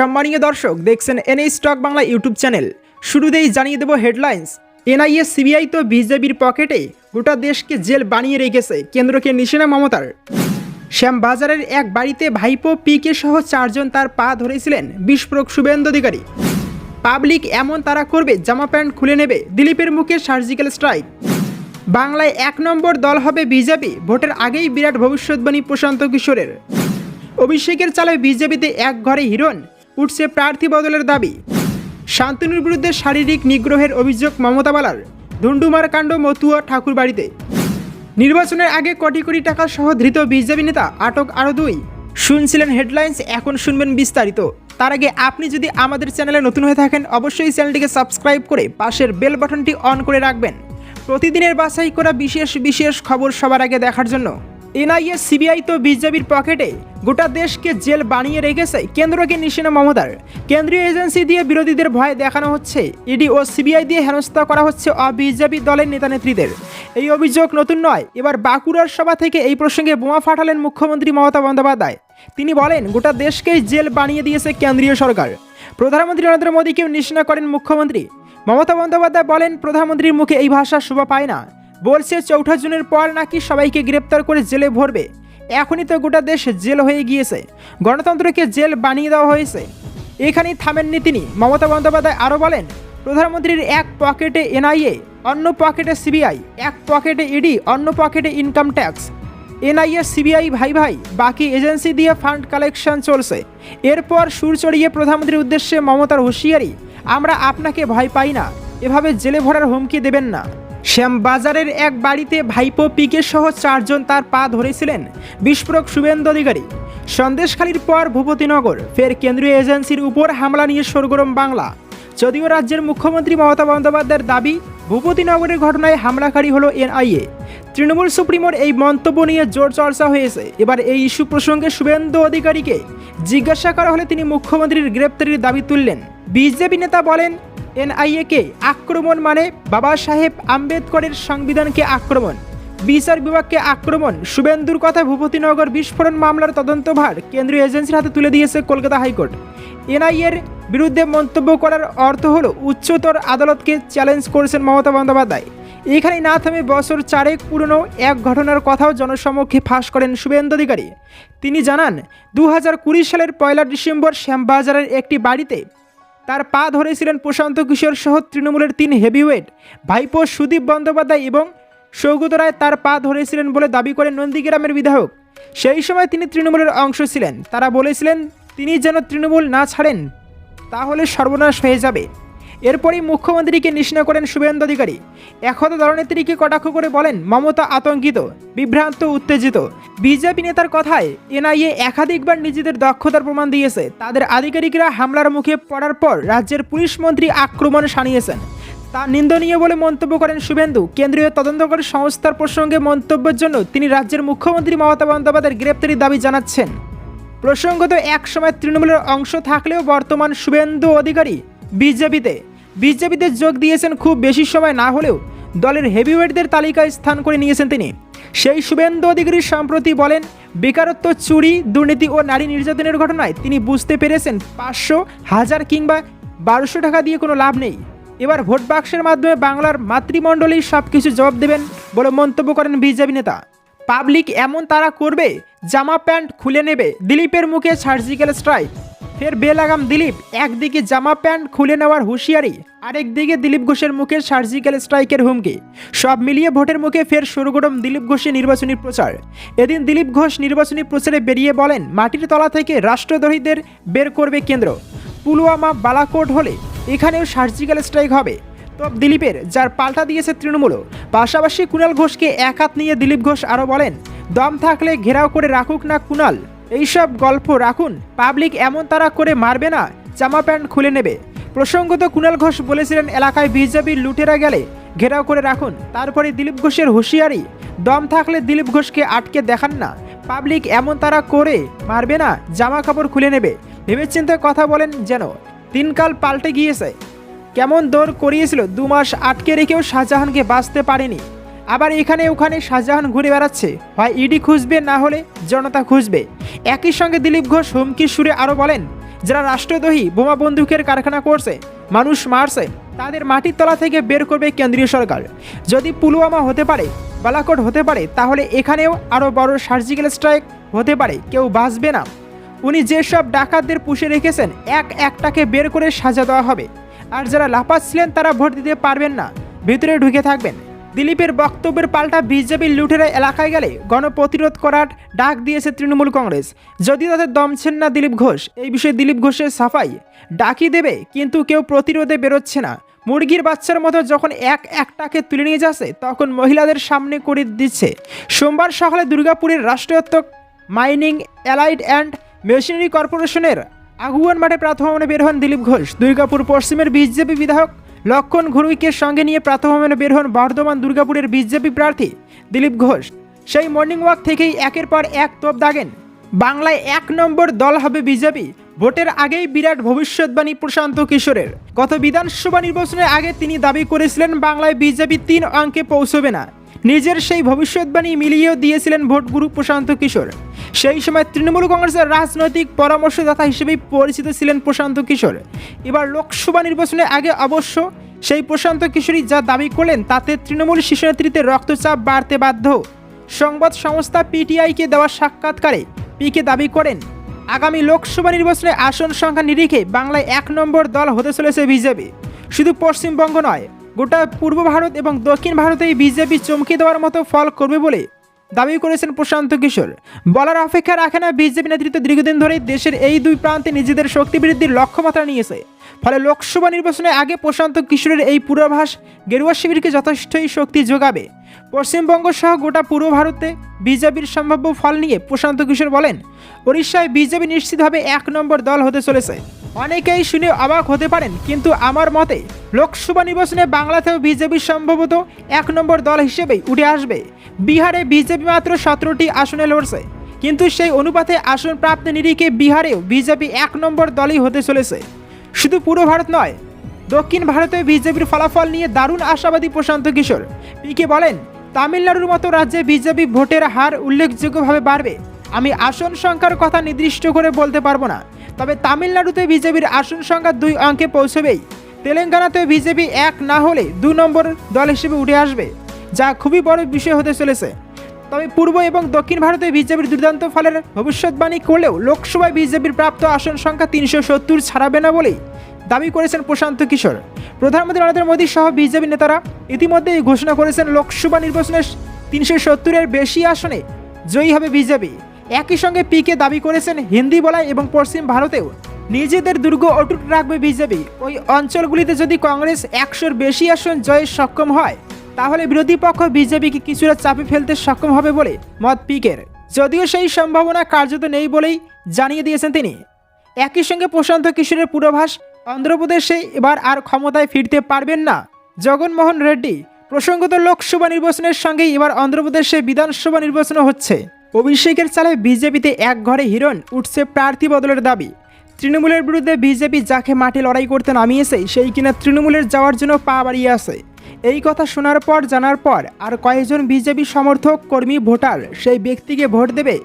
সম্মানীয় দর্শক, দেখছেন NA stock Bangla YouTube channel. শুরুতেই জানিয়ে দেব হেডলাইন্স, এনআইএ, সিবিআই তো বিজেপির পকেটে গোটা দেশকে জেল বানিয়ে রেখেছে কেন্দ্রকে নিশানা মমতার। শ্যামবাজারের এক বাড়িতে ভাইপো, পিকে সহ চারজন তার পা ধরেছিলেন বিস্ফোরক শুভেন্দু অধিকারী। পাবলিক এমন তারা করবে, জামা প্যান্ট খুলে নেবে, দিলীপের মুখে সার্জিক্যাল স্ট্রাইক। বাংলায় এক নম্বর দল হবে বিজেপি, ভোটের আগেই বিরাট ভবিষ্যৎবাণী প্রশান্ত কিশোরের। অভিষেকের চালে বিজেপিতে এক ঘরে হিরণ উঠছে প্রার্থী বদলের দাবি। শান্তনুর বিরুদ্ধে শারীরিক নিগ্রহের অভিযোগ মমতা বালার। ধুন্ডুমার কাণ্ড মতুয়া ঠাকুর বাড়িতে নির্বাচনের আগে কোটি কোটি টাকা সহ ধৃত বিজেপি নেতা আটক আরও দুই। শুনছিলেন হেডলাইন্স, এখন শুনবেন বিস্তারিত। তার আগে আপনি যদি আমাদের চ্যানেলে নতুন হয়ে থাকেন, অবশ্যই চ্যানেলটিকে সাবস্ক্রাইব করে পাশের বেল বাটনটি অন করে রাখবেন। প্রতিদিনের বাছাই করা বিশেষ বিশেষ খবর সবার আগে দেখার জন্য। এনআইএ সিবিআই তো বিজেপির পকেটে। গোটা দেশকে জেল বানিয়ে রেখেছে কেন্দ্রকে নিশানা মমতার। কেন্দ্রীয় এজেন্সি দিয়ে বিরোধীদের ভয় দেখানো হচ্ছে। ইডি ও সিবিআই দিয়ে হেনস্থা করা হচ্ছে অবিজেপি দলের নেতানেত্রীদের এই অভিযোগ নতুন নয়, এবার বাঁকুড়ার সভা থেকে এই প্রসঙ্গে বোমা ফাটালেন মুখ্যমন্ত্রী মমতা বন্দ্যোপাধ্যায়। তিনি বলেন, গোটা দেশকেই জেল বানিয়ে দিয়েছে কেন্দ্রীয় সরকার। প্রধানমন্ত্রী নরেন্দ্র মোদীকেও নিশানা করেন মুখ্যমন্ত্রী। মমতা বন্দ্যোপাধ্যায় বলেন, প্রধানমন্ত্রীর মুখে এই ভাষা শোভা পায় না। বলছে চৌঠা জুনের পর নাকি সবাইকে গ্রেপ্তার করে জেলে ভরবে। এখনই তো গোটা দেশ জেল হয়ে গিয়েছে। গণতন্ত্রকে জেল বানিয়ে দেওয়া হয়েছে। এখানেই থামেননি তিনি। মমতা বন্দ্যোপাধ্যায় আরও বলেন, প্রধানমন্ত্রীর এক পকেটে এনআইএ, অন্য পকেটে সিবিআই, এক পকেটে ইডি, অন্য পকেটে ইনকাম ট্যাক্স। এনআইএ, সিবিআই, ভাই ভাই, বাকি এজেন্সি দিয়ে ফান্ড কালেকশন চলছে। এরপর সুর চড়িয়ে প্রধানমন্ত্রীর উদ্দেশ্যে মমতার হুঁশিয়ারি, আমরা আপনাকে ভয় পাই না। এভাবে জেলে ভরার হুমকি দেবেন না। শ্যামবাজারের এক বাড়িতে ভাইপো পিকে সহ চারজন তার পা ধরেছিলেন। বিস্ফোরক শুভেন্দু অধিকারী। সন্দেশখালীর পর ভূপতিনগর, ফের কেন্দ্রীয় এজেন্সির উপর হামলা নিয়ে সরগরম বাংলা। যদিও রাজ্যের মুখ্যমন্ত্রী মমতা বন্দ্যোপাধ্যায়ের দাবি, ভূপতিনগরের ঘটনায় হামলাকারী হলো এনআইএ। তৃণমূল সুপ্রিমোর এই মন্তব্য নিয়ে জোর চর্চা হয়েছে। এবার এই ইস্যু প্রসঙ্গে শুভেন্দু অধিকারীকে জিজ্ঞাসা করা হলে তিনি মুখ্যমন্ত্রীর গ্রেপ্তারির দাবি তুললেন। বিজেপি নেতা বলেন, এনআইএকে আক্রমণ মানে বাবা সাহেব আম্বেদকরের সংবিধানকে আক্রমণ। বিচার বিভাগকে আক্রমণ। শুভেন্দুর কথা ভূপতিনগর বিস্ফোরণ মামলার তদন্তভার কেন্দ্রীয় এজেন্সির হাতে তুলে দিয়েছে কলকাতা হাইকোর্ট। এনআইএর বিরুদ্ধে মন্তব্য করার অর্থ হল উচ্চতর আদালতকে চ্যালেঞ্জ করেছেন মমতা বন্দ্যোপাধ্যায়। এখানে না থামে বছর চারেক পুরনো এক ঘটনার কথাও জনসমক্ষে ফাঁস করেন শুভেন্দু অধিকারী। তিনি জানান দু হাজার কুড়ি সালের পয়লা ডিসেম্বর শ্যামবাজারের একটি বাড়িতে তার পা ধরেছিলেন প্রশান্ত কিশোর সহ তৃণমূলের তিন হেভিওয়েট ভাইপো সুদীপ বন্দ্যোপাধ্যায় এবং সৌগত রায় তার পা ধরেছিলেন বলে দাবি করেন নন্দীগ্রামের বিধায়ক। সেই সময় তিনি তৃণমূলের অংশ ছিলেন। তারা বলেছিলেন, তিনি যেন তৃণমূল না ছাড়েন, তাহলে সর্বনাশ হয়ে যাবে। এরপরই মুখ্যমন্ত্রীকে নিশানা করেন শুভেন্দু অধিকারী। একদা দলনেত্রীকে কটাক্ষ করে বলেন, মমতা আতঙ্কিত, বিভ্রান্ত, উত্তেজিত। বিজেপি নেতার কথায় এনআইএ একাধিকবার নিজেদের দক্ষতার প্রমাণ দিয়েছে। তাদের আধিকারিকরা হামলার মুখে পড়ার পর রাজ্যের পুলিশ মন্ত্রী আক্রমণ সানিয়েছেন তা নিন্দনীয় বলে মন্তব্য করেন শুভেন্দু। কেন্দ্রীয় তদন্তকারী সংস্থার প্রসঙ্গে মন্তব্যের জন্য তিনি রাজ্যের মুখ্যমন্ত্রী মমতা বন্দ্যোপাধ্যায়ের গ্রেপ্তারির দাবি জানাচ্ছেন। প্রসঙ্গত এক একসময় তৃণমূলের অংশ থাকলেও বর্তমান শুভেন্দু অধিকারী বিজেপিতে বিজেপিতে যোগ দিয়েছেন খুব বেশি সময় না হলেও দলের হেভিওয়েটদের তালিকায় স্থান করে নিয়েছেন তিনি। সেই শুভেন্দু অধিকারী সম্প্রতি বলেন, বেকারত্ব, চুরি, দুর্নীতি ও নারী নির্যাতনের ঘটনায় তিনি বুঝতে পেরেছেন পাঁচশো হাজার কিংবা বারোশো টাকা দিয়ে কোনো লাভ নেই। এবার ভোট বাক্সের মাধ্যমে বাংলার মাতৃমণ্ডলী সব কিছু জবাব দেবেন বলে মন্তব্য করেন বিজেপি নেতা। পাবলিক এমন তারা করবে, জামা প্যান্ট খুলে নেবে, দিলীপের মুখে সার্জিক্যাল স্ট্রাইক। ফের বেলাগাম দিলীপ। একদিকে জামা প্যান্ট খুলে নেওয়ার হুঁশিয়ারি আরেকদিকে দিলীপ ঘোষের মুখে সার্জিক্যাল স্ট্রাইকের হুমকি। সব মিলিয়ে ভোটের মুখে ফের সরগরম দিলীপ ঘোষের নির্বাচনী প্রচার। এদিন দিলীপ ঘোষ নির্বাচনী প্রচারে বেরিয়ে বলেন, মাটির তলা থেকে রাষ্ট্রদ্রোহীদের বের করবে কেন্দ্র। পুলওয়ামা বালাকোট হলে এখানেও সার্জিক্যাল স্ট্রাইক হবে। তব দিলীপের, যার পাল্টা দিয়েছে তৃণমূলও পাশাপাশি কুণাল ঘোষকে এক হাত নিয়ে দিলীপ ঘোষ আরও বলেন, দম থাকলে ঘেরাও করে রাখুক না কুণাল এইসব গল্প রাখুন। পাবলিক এমন তারা করে মারবে না। জামা প্যান্ট খুলে নেবে। প্রসঙ্গত কুণাল ঘোষ বলেছিলেন, এলাকায় বিজেপির লুটেরা গেলে ঘেরাও করে রাখুন। তারপরে দিলীপ ঘোষের হুঁশিয়ারি। দম থাকলে দিলীপ ঘোষকে আটকে দেখান না। পাবলিক এমন তারা করে মারবে না। জামা কাপড় খুলে নেবে। ভেবেচিন্তে কথা বলেন যেন, দিনকাল পাল্টে গিয়েছে। কেমন দৌড় করিয়েছিল, দু মাস আটকে রেখেও শাহজাহানকে বাঁচতে পারেনি। আবার এখানে ওখানে শাহজাহান ঘুরে বেড়াচ্ছে। হয় ইডি খুঁজবে, না হলে জনতা খুঁজবে। একই সঙ্গে দিলীপ ঘোষ হুমকি সুরে আরও বলেন, যারা রাষ্ট্রদ্রোহী, বোমা বন্দুকের কারখানা করছে, মানুষ মারছে, তাদের মাটির তলা থেকে বের করবে কেন্দ্রীয় সরকার। যদি পুলওয়ামা হতে পারে, বালাকোট হতে পারে, তাহলে এখানেও আরও বড় সার্জিক্যাল স্ট্রাইক হতে পারে, কেউ বাঁচবে না। উনি যেসব ডাকাতদের পুষে রেখেছেন, এক একটাকে বের করে সাজা দেওয়া হবে। আর যারা লাফাচ্ছিলেন তারা ভোট দিতে পারবেন না, ভিতরে ঢুকে থাকবেন। দিলীপের বক্তব্যের পাল্টা বিজেপির লুটেরা এলাকায় গেলে গণপ্রতিরোধ করার ডাক দিয়েছে তৃণমূল কংগ্রেস। যদি তাদের দমছেন না দিলীপ ঘোষ, এই বিষয়ে দিলীপ ঘোষের সাফাই ডাকি দেবে, কিন্তু কেউ প্রতিরোধে বেরোচ্ছে না। মুরগির বাচ্চার মতো যখন এক একটাকে তুলে নিয়ে যাচ্ছে, তখন মহিলাদের সামনে করে দিচ্ছে। সোমবার সকালে দুর্গাপুরের রাষ্ট্রীয়ত্ব মাইনিং অ্যালাইড অ্যান্ড মেশিনারি কর্পোরেশনের আগুয়ান মাঠে প্রাথভবনে বের হন দিলীপ ঘোষ। দুর্গাপুর পশ্চিমের বিজেপি বিধায়ক লক্ষণ ঘুরুইকে সঙ্গে নিয়ে প্রাথমিক বের হন বর্ধমান দুর্গাপুরের বিজেপি প্রার্থী দিলীপ ঘোষ। সেই মর্নিং ওয়াক থেকেই একের পর এক তোপ দাগেন। বাংলায় এক নম্বর দল হবে বিজেপি। ভোটের আগেই বিরাট ভবিষ্যৎবাণী প্রশান্ত কিশোরের। গত বিধানসভা নির্বাচনের আগে তিনি দাবি করেছিলেন, বাংলায় বিজেপি তিন অঙ্কে পৌঁছবে না। নিজের সেই ভবিষ্যৎবাণী মিলিয়েও দিয়েছিলেন ভোটগুরু প্রশান্ত কিশোর। সেই সময় তৃণমূল কংগ্রেসের রাজনৈতিক পরামর্শদাতা হিসেবেই পরিচিত ছিলেন প্রশান্ত কিশোর। এবার লোকসভা নির্বাচনের আগে অবশ্য সেই প্রশান্ত কিশোরী যা দাবি করলেন, তাতে তৃণমূল নেতৃত্বের রক্তচাপ বাড়তে বাধ্য। সংবাদ সংস্থা পিটিআইকে দেওয়া সাক্ষাৎকারে পিকে দাবি করেন, আগামী লোকসভা নির্বাচনে আসন সংখ্যা নিরিখে বাংলায় এক নম্বর দল হতে চলেছে বিজেপি। শুধু পশ্চিমবঙ্গ নয় গোটা পূর্ব ভারত এবং দক্ষিণ ভারতেই বিজেপি চমকে দেওয়ার মতো ফল করবে বলে দাবি করেছেন প্রশান্ত কিশোর। বলার অপেক্ষা রাখে না বিজেপি নেতৃত্ব দীর্ঘদিন ধরেই দেশের এই দুই প্রান্তে নিজেদের শক্তি বৃদ্ধির লক্ষ্যমাত্রা নিয়েছে। ফলে লোকসভা নির্বাচনের আগে প্রশান্ত কিশোরের এই পূর্বাভাস গেরুয়া শিবিরকে যথেষ্টই শক্তি যোগাবে। পশ্চিমবঙ্গ সহ গোটা পূর্ব ভারতে বিজেপির সম্ভাব্য ফল নিয়ে প্রশান্ত কিশোর বলেন উড়িষ্যায় বিজেপি নিশ্চিতভাবে এক নম্বর দল হতে চলেছে। অনেকেই শুনে অবাক হতে পারেন, কিন্তু আমার মতে লোকসভা নির্বাচনে বাংলাতেও বিজেপি সম্ভবত এক নম্বর দল হিসেবেই উঠে আসবে। বিহারে বিজেপি মাত্র সতেরোটি আসনে লড়ছে, কিন্তু সেই অনুপাতে আসন প্রাপ্ত নিরিখে বিহারেও বিজেপি এক নম্বর দলই হতে চলেছে। শুধু পুরো ভারত নয়, দক্ষিণ ভারতে বিজেপির ফলাফল নিয়ে দারুণ আশাবাদী প্রশান্ত কিশোর। পিকে বলেন, তামিলনাড়ুর মতো রাজ্যে বিজেপি ভোটের হার উল্লেখযোগ্যভাবে বাড়বে। আমি আসন সংখ্যার কথা নির্দিষ্ট করে বলতে পারব না। তবে তামিলনাড়ুতে বিজেপির আসন সংখ্যা দুই অঙ্কে পৌঁছবেই। তেলেঙ্গানাতেও বিজেপি এক না হলে দু নম্বর দল হিসেবে উঠে আসবে, যা খুবই বড় বিষয় হতে চলেছে। তবে পূর্ব এবং দক্ষিণ ভারতে বিজেপির দুর্দান্ত ফলের ভবিষ্যৎবাণী করলেও লোকসভায় বিজেপির প্রাপ্ত আসন সংখ্যা তিনশো সত্তর ছাড়াবে না বলেই দাবি করেছেন প্রশান্ত কিশোর। প্রধানমন্ত্রী নরেন্দ্র মোদী সহ বিজেপি নেতারা ইতিমধ্যেই ঘোষণা করেছেন, লোকসভা নির্বাচনের তিনশো সত্তরের বেশি আসনে জয়ী হবে বিজেপি। একই সঙ্গে পিকে দাবি করেছেন হিন্দি বলায় এবং পশ্চিম ভারতেও। নিজেদের দুর্গ অটুট রাখবে বিজেপি। ওই অঞ্চলগুলিতে যদি কংগ্রেস একশোর বেশি আসন জয়ে সক্ষম হয়, তাহলে বিরোধী পক্ষ বিজেপিকে কিছুটা চাপে ফেলতে সক্ষম হবে বলে মত পিকের যদিও সেই সম্ভাবনা কার্যত নেই বলেই জানিয়ে দিয়েছেন তিনি। একই সঙ্গে প্রশান্ত কিশোরের পূর্বাভাস, অন্ধ্রপ্রদেশে এবার আর ক্ষমতায় ফিরতে পারবেন না। জগনমোহন রেড্ডি প্রসঙ্গত লোকসভা নির্বাচনের সঙ্গে এবার অন্ধ্রপ্রদেশে বিধানসভা নির্বাচনও হচ্ছে। অভিষেকের চালে বিজেপিতে এক ঘরে হিরণ উঠছে প্রার্থী বদলের দাবি। তৃণমূলের বিরুদ্ধে বিজেপি যাকে মাঠে লড়াই করতে নামিয়েছে, সেই কিনা তৃণমূলের যাওয়ার জন্য পা বাড়িয়ে আছে। এই কথা শোনার পর, জানার পর, আর কয়েকজন বিজেপি সমর্থক, কর্মী, ভোটার সেই ব্যক্তিকে ভোট দেবে।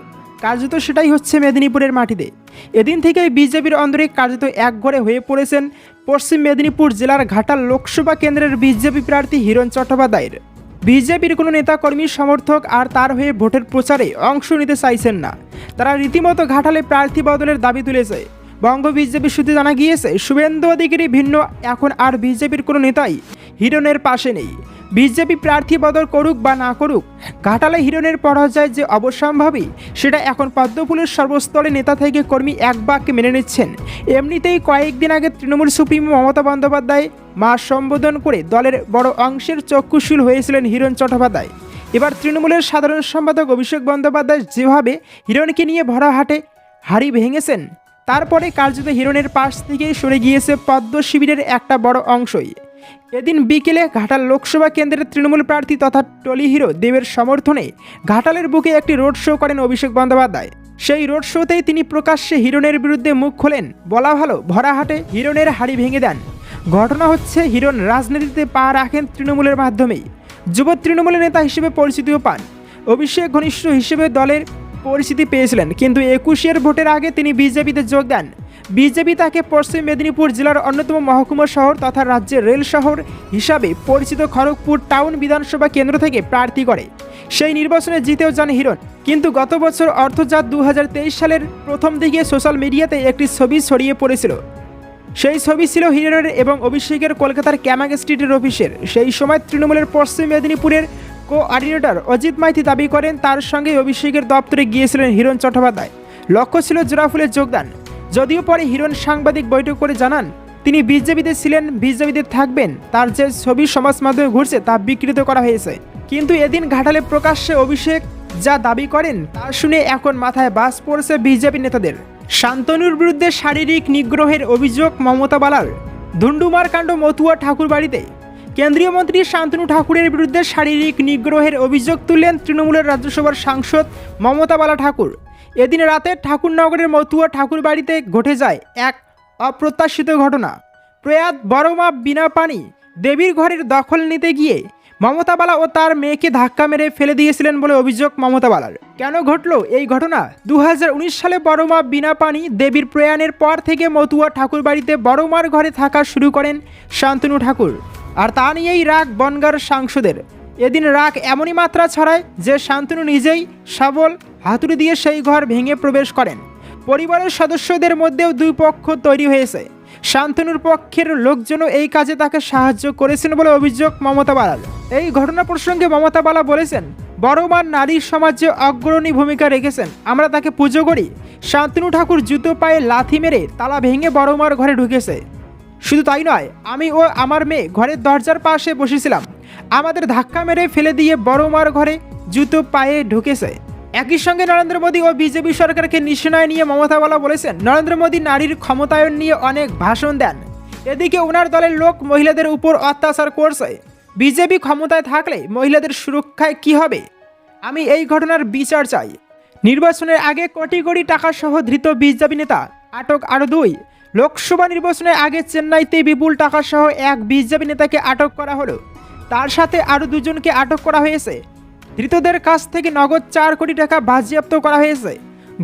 কার্যত সেটাই হচ্ছে মেদিনীপুরের মাটিতে। এদিন থেকেই বিজেপির অন্দরে কার্যত একঘরে হয়ে পড়েছেন পশ্চিম মেদিনীপুর জেলার ঘাটাল লোকসভা কেন্দ্রের বিজেপি প্রার্থী হিরণ চট্টোপাধ্যায়ের। বিজেপির কোনো নেতাকর্মী সমর্থক আর তার হয়ে ভোটের প্রচারে অংশ নিতে চাইছেন না। তারা রীতিমতো ঘাটালে প্রার্থী বদলের দাবি তুলেছে। বঙ্গ বিজেপি সূত্রে জানা গিয়েছে, শুভেন্দু অধিকারী ভিন্ন, এখন আর বিজেপির কোনো নেতাই হিরণের পাশে নেই। বিজেপি প্রার্থী বদল করুক বা না করুক, ঘাটালে হিরণের পরাজয় যে অবশ্যম্ভাবী, সেটা এখন পদ্মফুলের সর্বস্তরে নেতা থেকে কর্মী এক বাক্যে মেনে নিচ্ছেন। এমনিতেই কয়েকদিন আগে তৃণমূল সুপ্রিমো মমতা বন্দ্যোপাধ্যায় মা সম্বোধন করে দলের বড় অংশের চক্ষুশীল হয়েছিলেন হিরণ চট্টোপাধ্যায়। এবার তৃণমূলের সাধারণ সম্পাদক অভিষেক বন্দ্যোপাধ্যায় যেভাবে হিরণকে নিয়ে ভরা হাটে হাড়ি ভেঙেছেন, তারপরে কার্যত হিরণের পাশ থেকেই সরে গিয়েছে পদ্ম শিবিরের একটা বড় অংশই। এদিন বিকেলে ঘাটাল লোকসভা কেন্দ্রের তৃণমূল প্রার্থী তথা টলি হিরো দেবের সমর্থনে ঘাটালের বুকে একটি রোড শো করেন অভিষেক বন্দ্যোপাধ্যায়। সেই রোড শোতেই তিনি প্রকাশ্যে হিরণের বিরুদ্ধে মুখ খোলেন। বলা ভালো ভরাহাটে হিরণের হাড়ি ভেঙে দেন। ঘটনা হচ্ছে হিরণ রাজনীতিতে পা রাখেন তৃণমূলের মাধ্যমেই। যুব তৃণমূলের নেতা হিসেবে পরিচিতিও পান। অভিষেক ঘনিষ্ঠ হিসেবে দলের পরিচিতি পেয়েছিলেন, কিন্তু একুশের ভোটের আগে তিনি বিজেপিতে যোগ দেন। বিজেপি তাকে পশ্চিম মেদিনীপুর জেলার অন্যতম মহকুমা শহর তথা রাজ্যের রেল শহর হিসাবে পরিচিত খড়গপুর টাউন বিধানসভা কেন্দ্র থেকে প্রার্থী করে। সেই নির্বাচনে জিতেও যান হিরণ। কিন্তু গত বছর অর্থজাত দু সালের প্রথম দিকে সোশ্যাল মিডিয়াতে একটি ছবি ছড়িয়ে পড়েছিল। সেই ছবি ছিল হিরণের এবং অভিষেকের কলকাতার ক্যামাগ স্ট্রিটের অফিসের। সেই সময় তৃণমূলের পশ্চিম মেদিনীপুরের কো কোঅর্ডিনেটর অজিত মাইতি দাবি করেন, তার সঙ্গে অভিষেকের দপ্তরে গিয়েছিলেন হিরণ চট্টোপাধ্যায়। লক্ষ্য ছিল জোড়াফুলের যোগদান। যদিও পরে হিরণ সাংবাদিক বৈঠক করে জানান, তিনি বিজেপিতে ছিলেন বিজেপিতে থাকবেন, তার যে ছবি সমাজ মাধ্যমে ঘুরছে তা বিকৃত করা হয়েছে। কিন্তু এদিন ঘাটালে প্রকাশ্যে অভিষেক যা দাবি করেন, তা শুনে এখন মাথায় বাস পড়ছে বিজেপি নেতাদের। শান্তনুর বিরুদ্ধে শারীরিক নিগ্রহের অভিযোগ মমতা বালার ধুন্ডুমার কাণ্ড মতুয়া ঠাকুর বাড়িতে। কেন্দ্রীয় মন্ত্রী শান্তনু ঠাকুরের বিরুদ্ধে শারীরিক নিগ্রহের অভিযোগ তুললেন তৃণমূলের রাজ্যসভার সাংসদ মমতা বালা ঠাকুর। এদিন রাতে ঠাকুরনগরের মতুয়া ঠাকুর বাড়িতে ঘটে যায় এক অপ্রত্যাশিত ঘটনা। প্রয়াত বড়মা বিনা পানি দেবীর ঘরের দখল নিতে গিয়ে মমতা বালা ও তার মেয়েকে ধাক্কা মেরে ফেলে দিয়েছিলেন বলে অভিযোগ মমতা বালার কেন ঘটলো এই ঘটনা? দু হাজার উনিশ সালে বড়মা বিনা পানি দেবীর প্রয়াণের পর থেকে মতুয়া ঠাকুর বাড়িতে বড়মার ঘরে থাকা শুরু করেন শান্তনু ঠাকুর। আর তা নিয়েই রাগ বনগার সাংসদের। এদিন রাগ এমনই মাত্রা ছড়ায় যে শান্তনু নিজেই সবল হাতুড়ি দিয়ে সেই ঘর ভেঙে প্রবেশ করেন। পরিবারের সদস্যদের মধ্যেও দুই পক্ষ তৈরি হয়েছে। শান্তনুর পক্ষের লোকজনও এই কাজে তাকে সাহায্য করেছেন বলে অভিযোগ মমতা বালার এই ঘটনা প্রসঙ্গে মমতা বালা বলেছেন বড়মার নারী সমাজে অগ্রণী ভূমিকা রেখেছেন। আমরা তাকে পুজো করি। শান্তনু ঠাকুর জুতো পায়ে লাথি মেরে তালা ভেঙে বড়মার ঘরে ঢুকেছে। শুধু তাই নয়, আমি ও আমার মেয়ে ঘরের দরজার পাশে বসেছিলাম। আমাদের ধাক্কা মেরে ফেলে দিয়ে বড়মার ঘরে জুতো পায়ে ঢুকেছে। একই সঙ্গে নরেন্দ্র মোদী ও বিজেপি সরকারকে নিশানায় নিয়ে মমতা বালা বলেছেন। নরেন্দ্র মোদী নারীর ক্ষমতায়ন নিয়ে অনেক ভাষণ দেন। এদিকে ওনার দলের লোক মহিলাদের উপর অত্যাচার করছে। বিজেপি ক্ষমতায় থাকলে মহিলাদের সুরক্ষায় কি হবে? আমি এই ঘটনার বিচার চাই। নির্বাচনের আগে কোটি কোটি টাকা সহ ধৃত বিজেপি নেতা আটক আরও দুই। লোকসভা নির্বাচনের আগে চেন্নাইতে বিপুল টাকা সহ এক বিজেপি নেতাকে আটক করা হলো। তার সাথে আরও দুজনকে আটক করা হয়েছে। ধৃতদের কাছ থেকে নগদ চার কোটি টাকা বাজেয়াপ্ত করা হয়েছে।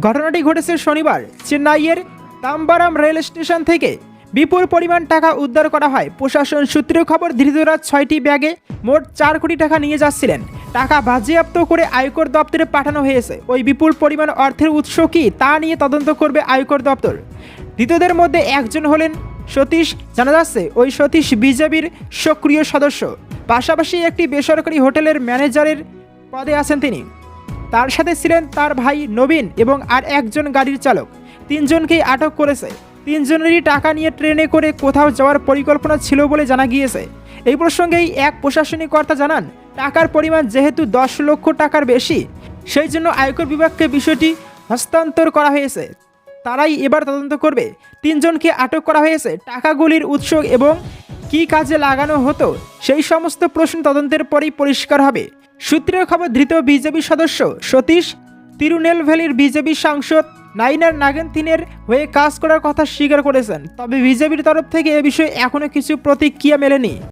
ঘটনাটি ঘটেছে শনিবার, চেন্নাইয়ের তাম্বারাম রেল স্টেশন থেকে। বিপুল পরিমাণ টাকা উদ্ধার করা হয়। প্রশাসন সূত্রে খবর, ধৃতরা ছয়টি ব্যাগে মোট চার কোটি টাকা নিয়ে যাচ্ছিলেন। টাকা বাজেয়াপ্ত করে আয়কর দপ্তরে পাঠানো হয়েছে। ওই বিপুল পরিমাণ অর্থের উৎস কী তা নিয়ে তদন্ত করবে আয়কর দপ্তর। ধৃতদের মধ্যে একজন হলেন সতীশ, জানা যাচ্ছে ওই সতীশ বিজেপির সক্রিয় সদস্য। পাশাপাশি একটি বেসরকারি হোটেলের ম্যানেজারের পদে আছেন তিনি। তার সাথে ছিলেন তার ভাই নবীন এবং আর একজন গাড়ির চালক। তিনজনকেই আটক করেছে। তিনজনেরই টাকা নিয়ে ট্রেনে করে কোথাও যাওয়ার পরিকল্পনা ছিল বলে জানা গিয়েছে। এই প্রসঙ্গেই এক প্রশাসনিক কর্তা জানান, টাকার পরিমাণ যেহেতু দশ লক্ষ টাকার বেশি, সেই জন্য আয়কর বিভাগকে বিষয়টি হস্তান্তর করা হয়েছে। তারাই এবার তদন্ত করবে। তিনজনকে আটক করা হয়েছে। টাকাগুলির উৎস এবং কী কাজে লাগানো হতো, সেই সমস্ত প্রশ্ন তদন্তের পরেই পরিষ্কার হবে। সূত্রের খবর, ধৃত বিজেপি সদস্য সতীশ তিরুনেলভ্যালির বিজেপি সাংসদ নাইনার নাগেন্থিনের হয়ে কাজ করার কথা স্বীকার করেছেন। তবে বিজেপির তরফ থেকে এ বিষয়ে এখনও কিছু প্রতিক্রিয়া মেলেনি।